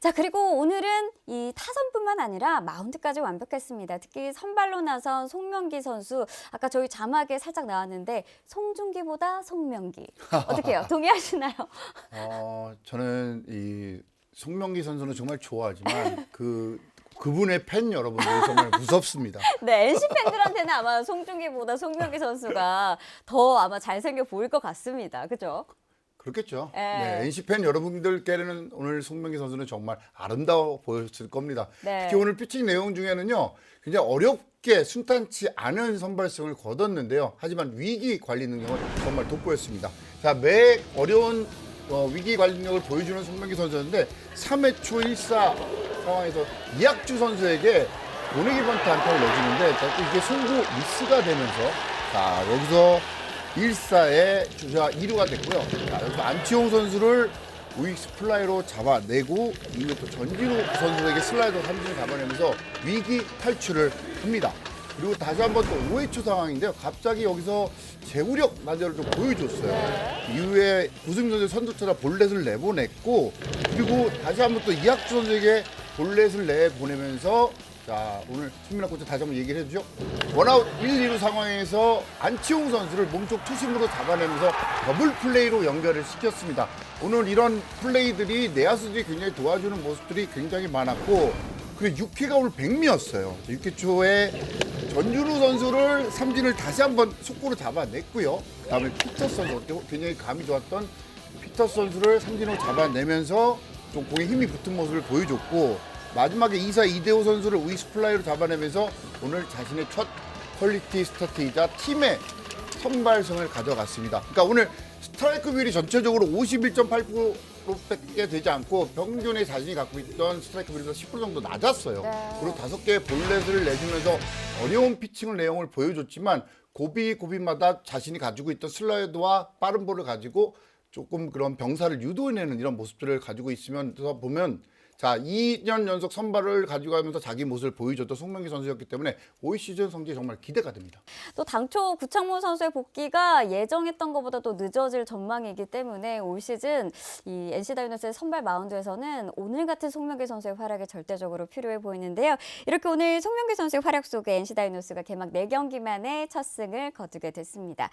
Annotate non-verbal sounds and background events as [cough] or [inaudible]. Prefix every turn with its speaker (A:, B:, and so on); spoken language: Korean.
A: 자, 그리고 오늘은 이 타선뿐만 아니라 마운드까지 완벽했습니다. 특히 선발로 나선 송명기 선수, 아까 저희 자막에 살짝 나왔는데 송중기보다 송명기. 어떻게요? 동의하시나요? [laughs]
B: 어, 저는 이 송명기 선수는 정말 좋아하지만 [laughs] 그 그분의 팬 여러분들이 정말 무섭습니다. [laughs]
A: 네, NC 팬들한테는 아마 송중기보다 송명기 선수가 더 아마 잘생겨 보일 것 같습니다. 그죠?
B: 그렇겠죠.
A: 예.
B: 네, NC 팬 여러분들께는 오늘 송명기 선수는 정말 아름다워 보였을 겁니다.
A: 네.
B: 특히 오늘 피칭 내용 중에는요, 굉장히 어렵게 순탄치 않은 선발승을 거뒀는데요. 하지만 위기 관리 능력은 정말 돋보였습니다. 자, 매 어려운 어, 위기 관리 능력을 보여주는 송명기 선수였는데 3회 초 1사 상황에서 이학주 선수에게 보내기 번트 안타를 내주는데 자, 또 이게 송구 미스가 되면서 자 여기서 1사의 주자 2루가 됐고요. 자, 여기서 안치홍 선수를 우익스 플라이로 잡아내고 이후에 또 전진우 선수에게 슬라이더 3진 잡아내면서 위기 탈출을 합니다. 그리고 다시 한번 또 5회 초 상황인데요. 갑자기 여기서 제구력 난제를 좀 보여줬어요. 이후에 구승 선수 선두차자 볼넷을 내보냈고 그리고 다시 한번 또 이학주 선수에게 볼넷을 내보내면서 자 오늘 승민아 코치 다시 한번 얘기를 해주죠. 원아웃 1, 2루 상황에서 안치홍 선수를 몸쪽 투심으로 잡아내면서 더블 플레이로 연결을 시켰습니다. 오늘 이런 플레이들이 내야수들이 굉장히 도와주는 모습들이 굉장히 많았고 그리고 6회가 오늘 백미였어요. 6회 초에 전준우 선수를 삼진을 다시 한번 속구로 잡아냈고요. 그다음에 피터스 선수 굉장히 감이 좋았던 피터스 선수를 삼진으로 잡아내면서 좀 공에 힘이 붙은 모습을 보여줬고 마지막에 2사 이대호 선수를 우익스 플라이로 잡아내면서 오늘 자신의 첫 퀄리티 스타트이자 팀의 선발승을 가져갔습니다. 그러니까 오늘 스트라이크 비율이 전체적으로 51.8%밖에 되지 않고 평균에 자신이 갖고 있던 스트라이크 비율보다 10% 정도 낮았어요.
A: 네.
B: 그리고 다섯 개의 볼넷을 내주면서 어려운 피칭을 내용을 보여줬지만 고비 고비마다 자신이 가지고 있던 슬라이드와 빠른 볼을 가지고 조금 그런 병사를 유도해내는 이런 모습들을 가지고 있으면서 보면 자 2년 연속 선발을 가지고 가면서 자기 모습을 보여줬던 송명기 선수였기 때문에 올 시즌 성적이 정말 기대가 됩니다.
A: 또 당초 구창모 선수의 복귀가 예정했던 것보다 또 늦어질 전망이기 때문에 올 시즌 이 NC 다이노스의 선발 마운드에서는 오늘 같은 송명기 선수의 활약이 절대적으로 필요해 보이는데요. 이렇게 오늘 송명기 선수의 활약 속에 NC 다이노스가 개막 4경기 만에 첫 승을 거두게 됐습니다.